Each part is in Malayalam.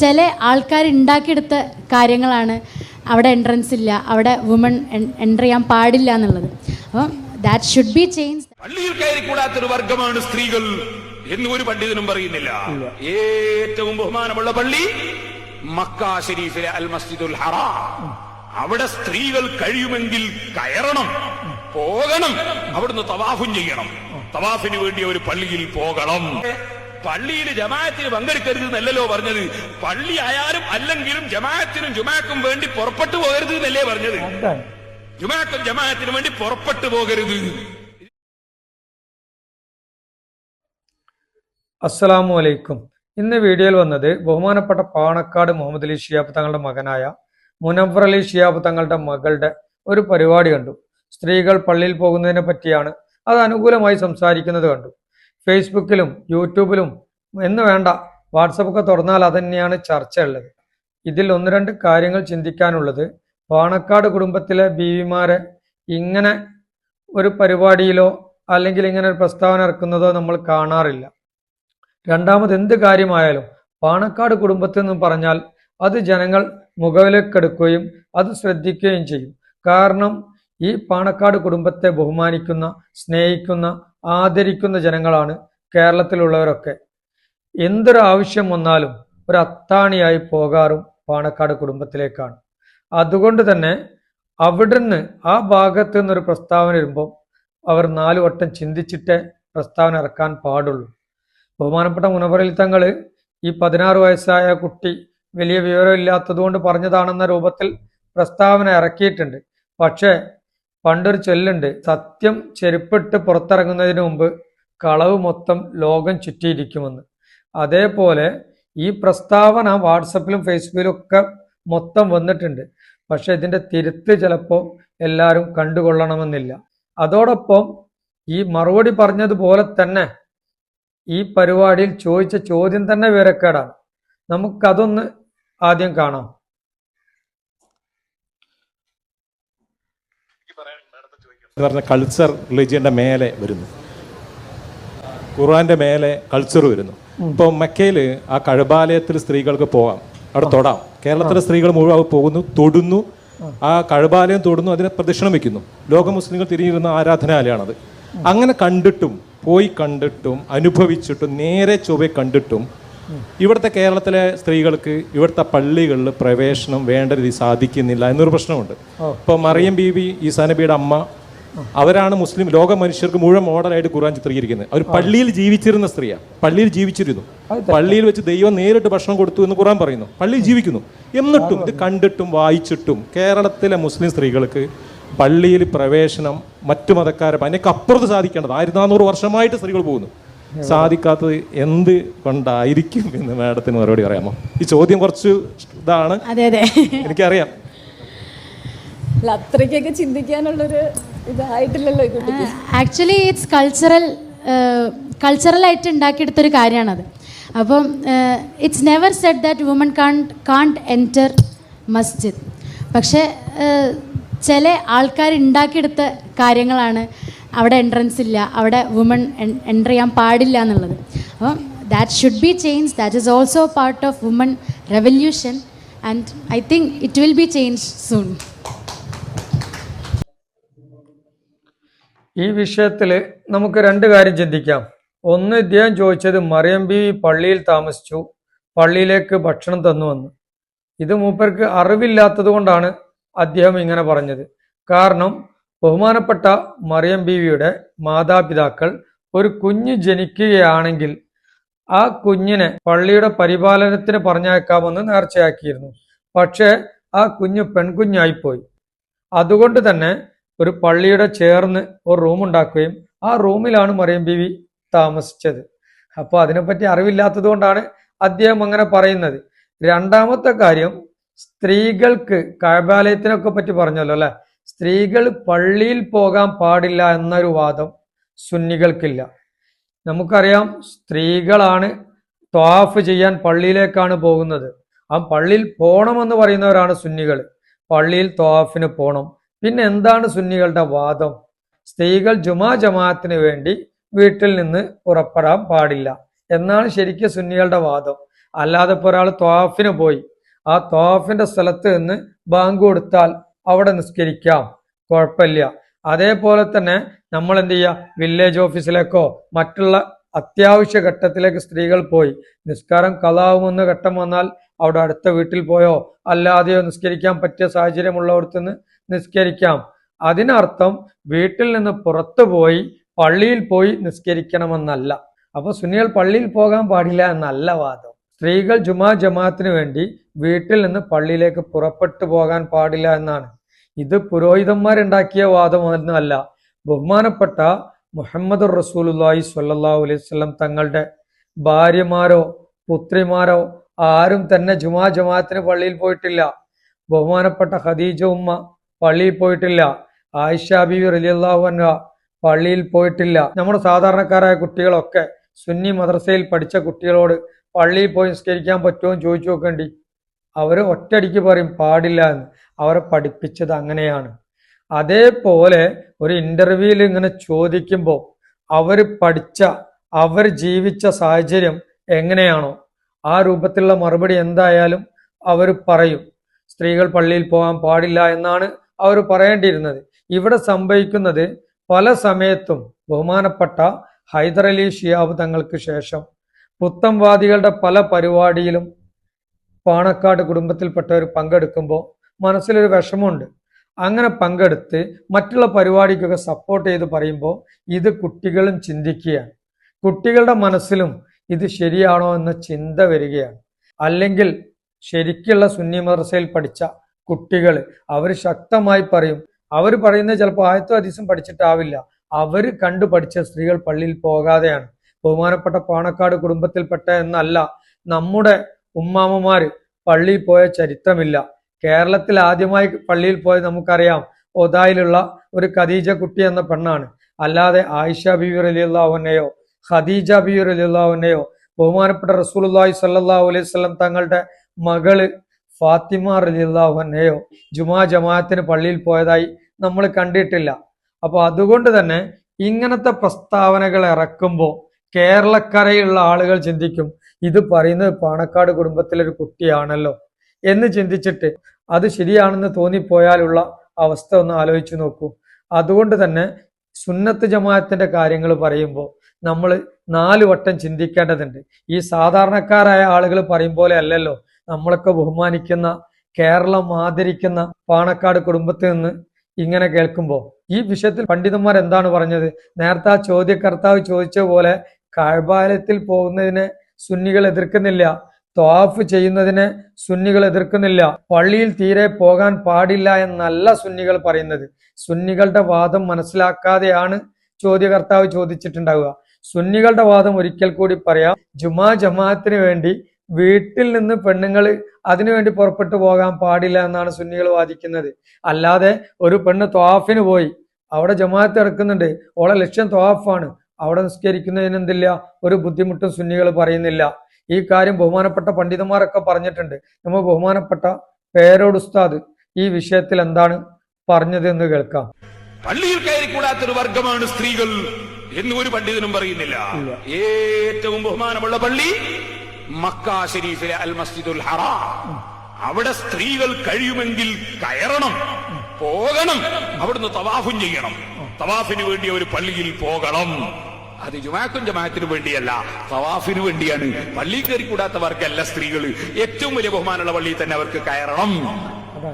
ചില ആൾക്കാർ ഉണ്ടാക്കിയെടുത്ത കാര്യങ്ങളാണ് അവിടെ എൻട്രൻസ് ഇല്ല അവിടെ വുമൺ എന്റർ ചെയ്യാൻ പാടില്ല എന്നുള്ളത്. അപ്പം ദാറ്റ് ഷുഡ് ബി ചേഞ്ച് പള്ളിയിൽ കയറി കൂടാത്തൊരു വർഗമാണ് സ്ത്രീകൾ എന്ന് ഒരു പണ്ഡിതനും പറയുന്നില്ല. ഏറ്റവും ബഹുമാനമുള്ള പള്ളി മക്ക ഷരീഫിലെ അൽ മസ്ജിദുൽ ഹറാം. അവിടെ സ്ത്രീകൾ കഴിയുമെങ്കിൽ കയറണം പോകണം അവിടുന്ന് തവാഫും ചെയ്യണം. തവാഫിന് വേണ്ടി ഒരു പള്ളിയിൽ പോകണം. പള്ളിയിൽ ജമാഅത്തിന് പങ്കെടുക്കരുത് എന്നല്ലല്ലോ പറഞ്ഞത്. പള്ളി ആയാലും അല്ലെങ്കിലും ജമാഅത്തിനും ജുമാക്കും വേണ്ടി പുറപ്പെട്ടു പോകരുത് എന്നല്ലേ പറഞ്ഞത് ജുമാക്കും ജമാഅത്തിനും വേണ്ടി പുറപ്പെട്ടു പോകരുത്. അസ്സലാമു അലൈക്കും ഇന്ന് വീഡിയോയിൽ വന്നത് ബഹുമാനപ്പെട്ട പാണക്കാട് മുഹമ്മദ് അലി ഷിയാബ് തങ്ങളുടെ മകനായ മുനവർ അലി ഷിയാബ് തങ്ങളുടെ മകളുടെ ഒരു പരിപാടി കണ്ടു. സ്ത്രീകൾ പള്ളിയിൽ പോകുന്നതിനെ പറ്റിയാണ് അത് അനുകൂലമായി സംസാരിക്കുന്നത് കണ്ടു. ഫേസ്ബുക്കിലും യൂട്യൂബിലും എന്ന് വേണ്ട വാട്സപ്പൊക്കെ തുറന്നാൽ അതന്നെയാണ് ചർച്ചയുള്ളത്. ഇതിൽ ഒന്ന് രണ്ട് കാര്യങ്ങൾ ചിന്തിക്കാനുള്ളത്. പാണക്കാട് കുടുംബത്തിലെ ബീവിമാരെ ഇങ്ങനെ ഒരു പരിപാടിയിലോ അല്ലെങ്കിൽ ഇങ്ങനെ ഒരു പ്രസ്താവന ഇറക്കുന്നതോ നമ്മൾ കാണാറില്ല. രണ്ടാമത് എന്ത് കാര്യമായാലും പാണക്കാട് കുടുംബത്തിൽ നിന്ന് പറഞ്ഞാൽ അത് ജനങ്ങൾ മുഖവിലേക്കെടുക്കുകയും അത് ശ്രദ്ധിക്കുകയും ചെയ്യും. കാരണം ഈ പാണക്കാട് കുടുംബത്തെ ബഹുമാനിക്കുന്ന സ്നേഹിക്കുന്ന ആദരിക്കുന്ന ജനങ്ങളാണ് കേരളത്തിലുള്ളവരൊക്കെ. എന്തൊരു ആവശ്യം വന്നാലും ഒരു അത്താണിയായി പോകാറും പാണക്കാട് കുടുംബത്തിലേക്കാണ്. അതുകൊണ്ട് തന്നെ അവിടുന്ന് ആ ഭാഗത്ത് നിന്നൊരു പ്രസ്താവന വരുമ്പോൾ അവർ നാലു വട്ടം ചിന്തിച്ചിട്ടേ പ്രസ്താവന ഇറക്കാൻ പാടുള്ളൂ. ബഹുമാനപ്പെട്ട മുനവറിൽ തങ്ങൾ ഈ പതിനാറ് വയസ്സായ കുട്ടി വലിയ വിവരമില്ലാത്തതുകൊണ്ട് പറഞ്ഞതാണെന്ന രൂപത്തിൽ പ്രസ്താവന ഇറക്കിയിട്ടുണ്ട്. പക്ഷേ പണ്ടൊരു ചൊല്ലുണ്ട് സത്യം ചെരുപ്പിട്ട് പുറത്തിറങ്ങുന്നതിന് മുമ്പ് കളവ് മൊത്തം ലോകം ചുറ്റിയിരിക്കുമെന്ന്. അതേപോലെ ഈ പ്രസ്താവന വാട്സപ്പിലും ഫേസ്ബുക്കിലും ഒക്കെ മൊത്തം വന്നിട്ടുണ്ട്. പക്ഷെ ഇതിന്റെ തിരുത്ത് ചിലപ്പോൾ എല്ലാവരും കണ്ടുകൊള്ളണമെന്നില്ല. അതോടൊപ്പം ഈ മറുപടി പറഞ്ഞതുപോലെ തന്നെ ഈ പരിപാടിയിൽ ചോദിച്ച ചോദ്യം തന്നെ വിവരക്കേടാണ് നമുക്കതൊന്ന് ആദ്യം കാണാം. എന്ന് പറഞ്ഞ കൾച്ചർ റിലിജിയന്റെ മേലെ വരുന്നു. ഖുർആന്റെ മേലെ കൾച്ചർ വരുന്നു. ഇപ്പോൾ മക്കയിൽ ആ കഴബാലയത്തിൽ സ്ത്രീകൾക്ക് പോകാം. അവിടെ തൊടാം. കേരളത്തിലെ സ്ത്രീകൾ മുഴുവൻ പോകുന്നു തൊടുന്നു. ആ. കഴബാലയം തൊടുന്നു അതിനെ പ്രദക്ഷിണം വെക്കുന്നു. ലോക മുസ്ലിങ്ങൾ തിരിഞ്ഞിരുന്ന ആരാധനാലയമാണത് അങ്ങനെ കണ്ടിട്ടും പോയി കണ്ടിട്ടും അനുഭവിച്ചിട്ടും നേരെ ചൊവ്വെ കണ്ടിട്ടും ഇവിടുത്തെ കേരളത്തിലെ സ്ത്രീകൾക്ക് ഇവിടുത്തെ പള്ളികളിൽ പ്രവേശനം വേണ്ട രീതി സാധിക്കുന്നില്ല എന്നൊരു പ്രശ്നമുണ്ട്. ഇപ്പോൾ മറിയം ബീവി ഈസാ നബിയുടെ അമ്മ അവരാണ് മുസ്ലിം ലോക മനുഷ്യർക്ക് മുഴുവൻ മോഡലായിട്ട് ഖുർആൻ ചിത്രീകരിക്കുന്നത്. അവർ പള്ളിയിൽ ജീവിച്ചിരുന്ന സ്ത്രീയാണ് പള്ളിയിൽ ജീവിച്ചിരുന്നു. പള്ളിയിൽ വെച്ച് ദൈവം നേരിട്ട് ഭക്ഷണം കൊടുത്തു എന്ന് ഖുർആൻ പറയുന്നു. പള്ളിയിൽ ജീവിക്കുന്നു. എന്നിട്ടും ഇത് കണ്ടിട്ടും വായിച്ചിട്ടും കേരളത്തിലെ മുസ്ലിം സ്ത്രീകൾക്ക് പള്ളിയിൽ പ്രവേശനം മറ്റു മതക്കാരെ അതിനൊക്കെ അപ്പുറത്ത് സാധിക്കേണ്ടത് ആയിരത്തി നാനൂറ് വർഷമായിട്ട് സ്ത്രീകൾ പോകുന്നു. സാധിക്കാത്തത് എന്ത് കൊണ്ടായിരിക്കും എന്ന് മാഡത്തിന് മറുപടി പറയാമോ? ഈ ചോദ്യം കുറച്ച് ഇതാണ്. അതെ അതെ. എനിക്കറിയാം. അത്രയ്ക്കൊക്കെ ചിന്തിക്കാനുള്ളൊരു ഇതായിട്ടില്ലല്ലോ ആക്ച്വലി ഇറ്റ്സ് കൾച്ചറൽ കൾച്ചറലായിട്ട് ഉണ്ടാക്കിയെടുത്തൊരു കാര്യമാണത്. അപ്പം it's never said that woman can't can't enter മസ്ജിദ് പക്ഷേ ചില ആൾക്കാർ ഉണ്ടാക്കിയെടുത്ത കാര്യങ്ങളാണ് അവിടെ എൻട്രൻസ് ഇല്ല അവിടെ വുമൺ എന്റർ ചെയ്യാൻ പാടില്ല എന്നുള്ളത്. അപ്പം that should be change that is also part of woman revolution and I think it will be change soon ഈ വിഷയത്തിൽ നമുക്ക് രണ്ട് കാര്യം ചിന്തിക്കാം. ഒന്ന് ഇദ്ദേഹം ചോദിച്ചത് മറിയം ബി പള്ളിയിൽ താമസിച്ചു പള്ളിയിലേക്ക് ഭക്ഷണം തന്നു തന്നുവെന്ന് ഇത് മൂപ്പർക്ക് അറിവില്ലാത്തത് കൊണ്ടാണ് അദ്ദേഹം ഇങ്ങനെ പറഞ്ഞത്. കാരണം ബഹുമാനപ്പെട്ട മറിയം ബീവിയുടെ മാതാപിതാക്കൾ ഒരു കുഞ്ഞ് ജനിക്കുകയാണെങ്കിൽ ആ കുഞ്ഞിനെ പള്ളിയുടെ പരിപാലനത്തിന് പറഞ്ഞയക്കാമെന്ന് നേർച്ചയാക്കിയിരുന്നു. പക്ഷേ ആ കുഞ്ഞ് പെൺകുഞ്ഞായിപ്പോയി. അതുകൊണ്ട് തന്നെ ഒരു പള്ളിയുടെ ചേർന്ന് ഒരു റൂം ഉണ്ടാക്കുകയും ആ റൂമിലാണ് മറിയം ബീവി താമസിച്ചത്. അപ്പോൾ അതിനെപ്പറ്റി അറിവില്ലാത്തത് കൊണ്ടാണ് അദ്ദേഹം അങ്ങനെ പറയുന്നത്. രണ്ടാമത്തെ കാര്യം സ്ത്രീകൾക്ക് കഴബാലയത്തിനൊക്കെ പറ്റി പറഞ്ഞല്ലോ അല്ലെ? സ്ത്രീകൾ പള്ളിയിൽ പോകാൻ പാടില്ല എന്നൊരു വാദം സുന്നികൾക്കില്ല. നമുക്കറിയാം സ്ത്രീകളാണ് ത്വാഫ് ചെയ്യാൻ പള്ളിയിലേക്കാണ് പോകുന്നത്. ആ പള്ളിയിൽ പോണമെന്ന് പറയുന്നവരാണ് സുന്നികൾ. പള്ളിയിൽ ത്വാഫിന് പോണം. പിന്നെ എന്താണ് സുന്നികളുടെ വാദം? സ്ത്രീകൾ ജുമാ ജമാഅത്തിന് വേണ്ടി വീട്ടിൽ നിന്ന് പുറപ്പെടാൻ പാടില്ല എന്നാണ് ശരിക്കും സുന്നികളുടെ വാദം. അല്ലാതെ ഇപ്പോൾ ഒരാൾ ത്വാഫിന് പോയി. ആ ത്വാഫിന്റെ സ്ഥലത്ത് നിന്ന് ബാങ്ക് കൊടുത്താൽ അവിടെ നിസ്കരിക്കാം. കുഴപ്പമില്ല. അതേപോലെ തന്നെ നമ്മൾ എന്ത് ചെയ്യുക? വില്ലേജ് ഓഫീസിലേക്കോ മറ്റുള്ള അത്യാവശ്യ ഘട്ടത്തിലേക്ക് സ്ത്രീകൾ പോയി. നിസ്കാരം കലാവുമെന്ന ഘട്ടം വന്നാൽ അവിടെ അടുത്ത വീട്ടിൽ പോയോ? അല്ലാതെയോ നിസ്കരിക്കാൻ പറ്റിയ സാഹചര്യമുള്ളവർക്ക് നിന്ന് നിസ്കരിക്കാം. അതിനർത്ഥം വീട്ടിൽ നിന്ന് പുറത്തു പോയി പള്ളിയിൽ പോയി നിസ്കരിക്കണമെന്നല്ല. അപ്പൊ സുനിയൽ പള്ളിയിൽ പോകാൻ പാടില്ല എന്നല്ല വാദം. സ്ത്രീകൾ ജുമാ ജമാഅത്തിന് വേണ്ടി വീട്ടിൽ നിന്ന് പള്ളിയിലേക്ക് പുറപ്പെട്ടു പോകാൻ പാടില്ല എന്നാണ്. ഇത് പുരോഹിതന്മാരുണ്ടാക്കിയ വാദമൊന്നുമല്ല ബഹുമാനപ്പെട്ട മുഹമ്മദ് റസൂലുല്ലായി സ്വല്ലല്ലാഹു അലൈഹി വസല്ലം തങ്ങളുടെ ഭാര്യമാരോ പുത്രിമാരോ ആരും തന്നെ ജുമാ ജമാഅത്തിന് പള്ളിയിൽ പോയിട്ടില്ല. ബഹുമാനപ്പെട്ട ഖദീജ ഉമ്മ പള്ളിയിൽ പോയിട്ടില്ല. ആയിഷ ബീവി റലിയല്ലാഹു അൻഹ പള്ളിയിൽ പോയിട്ടില്ല. നമ്മുടെ സാധാരണക്കാരായ കുട്ടികളൊക്കെ സുന്നി മദ്രസയിൽ പഠിച്ച കുട്ടികളോട് പള്ളിയിൽ പോയി നിസ്കരിക്കാൻ പറ്റുമോ എന്ന് ചോദിച്ചു നോക്കേണ്ടി. അവർ ഒറ്റയടിക്ക് പറയും പാടില്ല എന്ന്. അവരെ പഠിപ്പിച്ചത് അങ്ങനെയാണ്. അതേപോലെ ഒരു ഇന്റർവ്യൂവിൽ ഇങ്ങനെ ചോദിക്കുമ്പോൾ അവർ പഠിച്ച അവർ ജീവിച്ച സാഹചര്യം എങ്ങനെയാണോ ആ രൂപത്തിലുള്ള മറുപടി എന്തായാലും അവർ പറയും. സ്ത്രീകൾ പള്ളിയിൽ പോകാൻ പാടില്ല എന്നാണ് അവർ പറയേണ്ടിയിരുന്നത്. ഇവിടെ സംഭവിക്കുന്നത് പല സമയത്തും ബഹുമാനപ്പെട്ട ഹൈദരലി ഷിയാബ് തങ്ങൾക്ക് ശേഷം പുത്തംവാദികളുടെ പല പരിപാടിയിലും പാണക്കാട് കുടുംബത്തിൽപ്പെട്ടവർ പങ്കെടുക്കുമ്പോൾ മനസ്സിലൊരു വിഷമമുണ്ട്. അങ്ങനെ പങ്കെടുത്ത് മറ്റുള്ള പരിപാടിക്കൊക്കെ സപ്പോർട്ട് ചെയ്ത് പറയുമ്പോൾ ഇത് കുട്ടികളും ചിന്തിക്കുകയാണ്. കുട്ടികളുടെ മനസ്സിലും ഇത് ശരിയാണോ എന്ന ചിന്ത വരികയാണ്. അല്ലെങ്കിൽ ശരിക്കുള്ള സുന്നി മദ്രസയിൽ പഠിച്ച കുട്ടികൾ അവർ ശക്തമായി പറയും അവർ പറയുന്നത് ചിലപ്പോൾ ആയത്തോ ഹദീസും പഠിച്ചിട്ടാവില്ല. അവർ കണ്ടു പഠിച്ച സ്ത്രീകൾ പള്ളിയിൽ പോകാതെയാണ്. ബഹുമാനപ്പെട്ട പാണക്കാട് കുടുംബത്തിൽപ്പെട്ട എന്നല്ല നമ്മുടെ ഉമ്മാമ്മമാര് പള്ളിയിൽ പോയ ചരിത്രമില്ല. കേരളത്തിൽ ആദ്യമായി പള്ളിയിൽ പോയത് നമുക്കറിയാം ഒതായിലുള്ള ഒരു ഖദീജ കുട്ടി എന്ന പെണ്ണാണ്. അല്ലാതെ ആയിഷ ബീവി അലിയുള്ളവനെയോ ഖദീജ ബീവി അലിയുള്ളവനെയോ ബഹുമാനപ്പെട്ട റസൂലുള്ളാഹി സ്വല്ലല്ലാഹു അലൈഹി വസല്ലം തങ്ങളുടെ മകൾ ഫാത്തിമ റലിയുള്ളവനെയോ ജുമാ ജമാഅത്തിന് പള്ളിയിൽ പോയതായി നമ്മൾ കണ്ടിട്ടില്ല. അപ്പൊ അതുകൊണ്ട് തന്നെ ഇങ്ങനത്തെ പ്രസ്താവനകൾ ഇറക്കുമ്പോൾ കേരളക്കരയുള്ള ആളുകൾ ചിന്തിക്കും ഇത് പറയുന്നത് പാണക്കാട് കുടുംബത്തിലൊരു കുട്ടിയാണല്ലോ എന്ന് ചിന്തിച്ചിട്ട് അത് ശരിയാണെന്ന് തോന്നിപ്പോയാലുള്ള അവസ്ഥ ഒന്ന് ആലോചിച്ചു നോക്കൂ. അതുകൊണ്ട് തന്നെ സുന്നത്ത് ജമാഅത്തിന്റെ കാര്യങ്ങൾ പറയുമ്പോൾ നമ്മൾ നാല് വട്ടം ചിന്തിക്കേണ്ടതുണ്ട്. ഈ സാധാരണക്കാരായ ആളുകൾ പറയും പോലെ അല്ലല്ലോ നമ്മളൊക്കെ ബഹുമാനിക്കുന്ന കേരളം ആദരിക്കുന്ന പാണക്കാട് കുടുംബത്തിൽ നിന്ന് ഇങ്ങനെ കേൾക്കുമ്പോൾ. ഈ വിഷയത്തിൽ പണ്ഡിതന്മാർ എന്താണ് പറഞ്ഞത്? നേരത്തെ ആ ചോദ്യകർത്താവ് ചോദിച്ച പോലെ കാഴ്ബാലയത്തിൽ പോകുന്നതിന് സുന്നികൾ എതിർക്കുന്നില്ല. ത്വാഫ് ചെയ്യുന്നതിന് സുന്നികൾ എതിർക്കുന്നില്ല. പള്ളിയിൽ തീരെ പോകാൻ പാടില്ല എന്നല്ല സുന്നികൾ പറയുന്നത്. സുന്നികളുടെ വാദം മനസ്സിലാക്കാതെയാണ് ചോദ്യകർത്താവ് ചോദിച്ചിട്ടുണ്ടാവുക. സുന്നികളുടെ വാദം ഒരിക്കൽ കൂടി പറയാം. ജുമാ ജമാഅത്തിന് വേണ്ടി വീട്ടിൽ നിന്ന് പെണ്ണുങ്ങൾ അതിനുവേണ്ടി പുറപ്പെട്ടു പോകാൻ പാടില്ല എന്നാണ് സുന്നികൾ വാദിക്കുന്നത്. അല്ലാതെ ഒരു പെണ്ണ് ത്വാഫിന് പോയി അവിടെ ജമാഅത്ത് നടക്കുന്നുണ്ട്. ഓളെ ലക്ഷ്യം ത്വാഫാണ്. അവിടെ നിസ്കരിക്കുന്നതിന് എന്തില്ല? ഒരു ബുദ്ധിമുട്ടും സുന്നികൾ പറയുന്നില്ല. ഈ കാര്യം ബഹുമാനപ്പെട്ട പണ്ഡിതന്മാരൊക്കെ പറഞ്ഞിട്ടുണ്ട്. നമ്മൾ ബഹുമാനപ്പെട്ട പേരോട് ഉസ്താദ് ഈ വിഷയത്തിൽ എന്താണ് പറഞ്ഞത് എന്ന് കേൾക്കാം. പള്ളിയിൽ കയറിക്കൂടാത്തൊരു വർഗമാണ് സ്ത്രീകൾ എന്ന് ഒരു പണ്ഡിതനും പറയുന്നില്ല. ഏറ്റവും ബഹുമാനമുള്ള പള്ളി മക്ക ഷരീഫിലെ അൽ മസ്ജിദുൽ ഹറാം. അവിടെ സ്ത്രീകൾ കഴിയുമെങ്കിൽ കയറണം പോകണം അവിടുന്ന് തവാഫും ചെയ്യണം. തവാഫിന് വേണ്ടി ഒരു പള്ളിയിൽ പോകണം. അത് ജുമാക്കും ജമാഅത്തിനു വേണ്ടിയല്ല. തവാഫിനു വേണ്ടിയാണ്. പള്ളി കയറി കൂടാത്തവർക്കല്ല സ്ത്രീകൾ ഏറ്റവും വലിയ ബഹുമാനമുള്ള പള്ളിയിൽ തന്നെ അവർക്ക് കയറണം.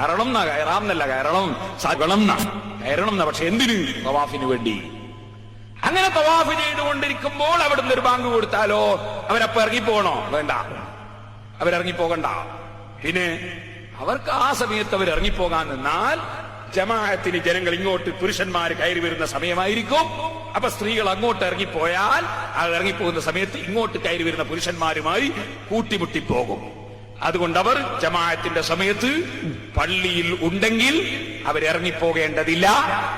കയറണം എന്നാ? കയറാം എന്നല്ല കയറണം. സകണം എന്നാ? കയറണം എന്നാ? പക്ഷെ എന്തിന്? തവാഫിന് വേണ്ടി. അങ്ങനെ തവാഫ് ചെയ്തുകൊണ്ടിരിക്കുമ്പോൾ അവിടുന്ന് ഒരു ബാങ്ക് കൊടുത്താലോ? അവരപ്പൊ ഇറങ്ങിപ്പോകണോ? വേണ്ട. അവരിറങ്ങിപ്പോകണ്ട. പിന്നെ അവർക്ക് ആ സമയത്ത് അവർ ഇറങ്ങിപ്പോകാൻ നിന്നാൽ ജമാഅത്തിന് ജനങ്ങൾ ഇങ്ങോട്ട് പുരുഷന്മാർ കയറി വരുന്ന സമയമായിരിക്കും. അപ്പൊ സ്ത്രീകൾ അങ്ങോട്ട് ഇറങ്ങിപ്പോയാൽ ആ ഇറങ്ങിപ്പോകുന്ന സമയത്ത് ഇങ്ങോട്ട് കയറി വരുന്ന പുരുഷന്മാരുമായി കൂട്ടിമുട്ടിപ്പോകും അതുകൊണ്ട് അവർ ജമാഅത്തിന്റെ സമയത്ത് പള്ളിയിൽ ഉണ്ടെങ്കിൽ അവർ ഇറങ്ങിപ്പോകേണ്ടതില്ല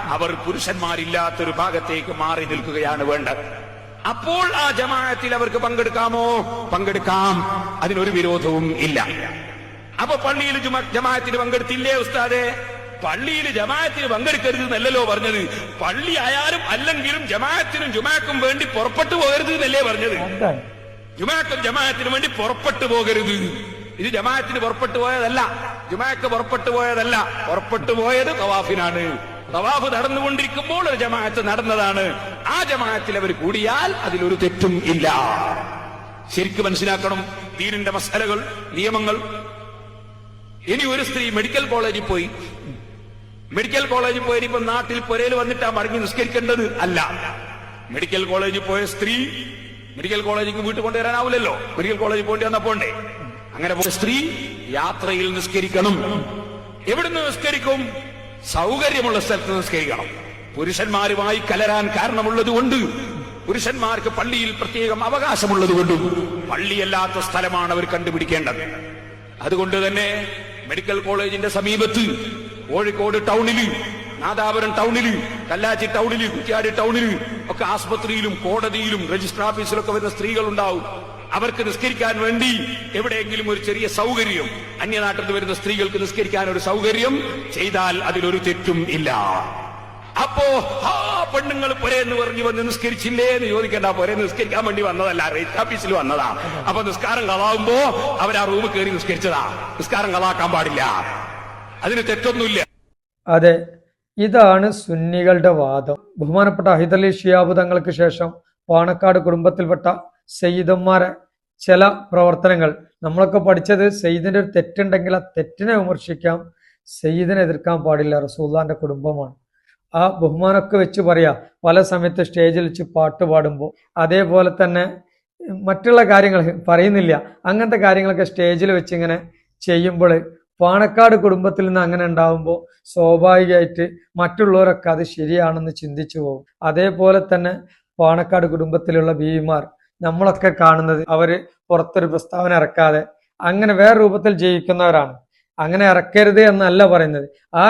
അവർ പുരുഷന്മാരില്ലാത്തൊരു ഭാഗത്തേക്ക് മാറി നിൽക്കുകയാണ് വേണ്ടത്. അപ്പോൾ ആ ജമാഅത്തിൽ അവർക്ക് പങ്കെടുക്കാമോ? പങ്കെടുക്കാം. അതിനൊരു വിരോധവും ഇല്ല. അപ്പൊ പള്ളിയിൽ ജുമ- ജമാഅത്തിന് പങ്കെടുത്തില്ലേ ഉസ്താദെ? പള്ളിയിൽ ജമാഅത്തിന് പങ്കെടുക്കരുത് എന്നല്ലല്ലോ പറഞ്ഞത്. പള്ളി ആയാലും അല്ലെങ്കിലും ജമാഅത്തിനും ജുമാക്കും വേണ്ടി പുറപ്പെട്ടു പോകരുത് എന്നല്ലേ പറഞ്ഞത് ജുമാക്കും ജമാഅത്തിനു വേണ്ടി പുറപ്പെട്ടു പോകരുത്. ഇത് ജമാഅത്തിന് പുറപ്പെട്ടു പോയതല്ല. ജുമാക്ക് പുറപ്പെട്ടു പോയതല്ല. പുറപ്പെട്ടു പോയത് തവാഫിനാണ്. തവാഫ് നടന്നുകൊണ്ടിരിക്കുമ്പോൾ ഒരു ജമാഅത്ത് നടന്നതാണ്. ആ ജമാഅത്തിൽ അവർ കൂടിയാൽ അതിലൊരു തെറ്റും ഇല്ല. ശരിക്കും മനസ്സിലാക്കണം ദീനിന്റെ മസലകൾ നിയമങ്ങൾ. ഇനി ഒരു സ്ത്രീ മെഡിക്കൽ കോളേജിൽ പോയി മെഡിക്കൽ കോളേജിൽ പോയി ഇനിയിപ്പോ നാട്ടിൽ പുരയിൽ വന്നിട്ടാ മടങ്ങി നിസ്കരിക്കേണ്ടത്? അല്ല. മെഡിക്കൽ കോളേജിൽ പോയ സ്ത്രീ മെഡിക്കൽ കോളേജിൽ വീട്ടിൽ കൊണ്ടുവരാനാവില്ലല്ലോ. മെഡിക്കൽ കോളേജിൽ പോകേണ്ടി വന്നാ പോണ്ടേ? അങ്ങനെ പോയ സ്ത്രീ യാത്രയിൽ നിസ്കരിക്കണം. എവിടുന്ന് നിസ്കരിക്കും? സൗകര്യമുള്ള സ്ഥലത്ത് നിസ്കരിക്കണം. പുരുഷന്മാരുമായി കലരാൻ കാരണമുള്ളത് കൊണ്ട് പുരുഷന്മാർക്ക് പള്ളിയിൽ പ്രത്യേകം അവകാശമുള്ളത് കൊണ്ടും പള്ളിയല്ലാത്ത സ്ഥലമാണ് അവർ കണ്ടുപിടിക്കേണ്ടത്. അതുകൊണ്ട് തന്നെ മെഡിക്കൽ കോളേജിന്റെ സമീപത്ത് കോഴിക്കോട് ടൗണിൽ നാദാപുരം ടൗണിൽ കല്ലാച്ചി ടൗണിൽ കുറ്റ്യാടി ടൗണിൽ ഒക്കെ ആസ്പത്രിയിലും കോടതിയിലും രജിസ്ട്രാർ ഓഫീസിലൊക്കെ വരുന്ന സ്ത്രീകൾ ഉണ്ടാവും അവർക്ക് നിസ്കരിക്കാൻ വേണ്ടി എവിടെയെങ്കിലും ഒരു ചെറിയ സൗകര്യം അന്യനാട്ടിൽ നിന്ന് വരുന്ന സ്ത്രീകൾക്ക് നിസ്കരിക്കാൻ ഒരു സൗകര്യം ചെയ്താൽ അതിലൊരു തെറ്റും ഇല്ല. അപ്പോ ആ പെണ്ണുങ്ങൾ പൊരേന്ന് പറഞ്ഞു വന്ന് നിസ്കരിച്ചില്ലേ എന്ന് ചോദിക്കേണ്ട. പൊരേ നിസ്കരിക്കാൻ വേണ്ടി വന്നതല്ല റേറ്റ് ഓഫീസിൽ വന്നതാ. അപ്പൊ നിസ്കാരം കളാവുമ്പോ അവർ ആ റൂമിൽ കയറി നിസ്കരിച്ചതാ. നിസ്കാരം കളാക്കാൻ പാടില്ല. അതിന് തെറ്റൊന്നുമില്ല. അതെ ഇതാണ് സുന്നികളുടെ വാദം. ബഹുമാനപ്പെട്ട ഹൈദലി ഷിയാബ് തങ്ങൾക്ക് ശേഷം പാണക്കാട് കുടുംബത്തിൽപ്പെട്ട സയ്യിദന്മാരെ ചില പ്രവർത്തനങ്ങൾ. നമ്മളൊക്കെ പഠിച്ചത് സയ്യിദിന്റെ ഒരു തെറ്റുണ്ടെങ്കിൽ ആ തെറ്റിനെ വിമർശിക്കാം സയ്യിദിനെ എതിർക്കാൻ പാടില്ല റസൂല്ലാന്റെ കുടുംബമാണ്. ആ ബഹുമാനമൊക്കെ വെച്ച് പറയാ പല സമയത്ത് സ്റ്റേജിൽ വെച്ച് പാട്ട് പാടുമ്പോൾ. അതേപോലെ തന്നെ മറ്റുള്ള കാര്യങ്ങൾ പറയുന്നില്ല. അങ്ങനത്തെ കാര്യങ്ങളൊക്കെ സ്റ്റേജിൽ വെച്ച് ഇങ്ങനെ ചെയ്യുമ്പോൾ പാണക്കാട് കുടുംബത്തിൽ നിന്ന് അങ്ങനെ ഉണ്ടാവുമ്പോൾ സ്വാഭാവികമായിട്ട് മറ്റുള്ളവരൊക്കെ അത് ശരിയാണെന്ന് ചിന്തിച്ചു പോകും. അതേപോലെ തന്നെ പാണക്കാട് കുടുംബത്തിലുള്ള ബീവിമാർ നമ്മളൊക്കെ കാണുന്നത് അവർ പുറത്തൊരു പ്രസ്താവന ഇറക്കാതെ അങ്ങനെ വേറെ രൂപത്തിൽ ജീവിക്കുന്നവരാണ്. അങ്ങനെ ഇറക്കരുത് എന്നല്ല പറയുന്നത്. ആ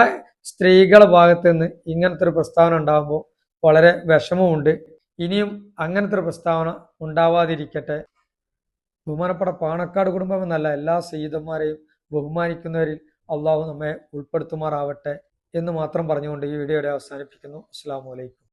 സ്ത്രീകളുടെ ഭാഗത്ത് നിന്ന് ഇങ്ങനത്തെ ഒരു പ്രസ്താവന ഉണ്ടാകുമ്പോൾ വളരെ വിഷമമുണ്ട്. ഇനിയും അങ്ങനത്തെ ഒരു പ്രസ്താവന ഉണ്ടാവാതിരിക്കട്ടെ. ബഹുമാനപ്പെട്ട പാണക്കാട് കുടുംബം എന്നല്ല എല്ലാ സയ്യിദന്മാരെയും ബഹുമാനിക്കുന്നവരിൽ അള്ളാഹു നമ്മെ ഉൾപ്പെടുത്തുമാറാവട്ടെ എന്ന് മാത്രം പറഞ്ഞുകൊണ്ട് ഈ വീഡിയോയുടെ അവസാനിപ്പിക്കുന്നു. അസ്സാം വലൈക്കും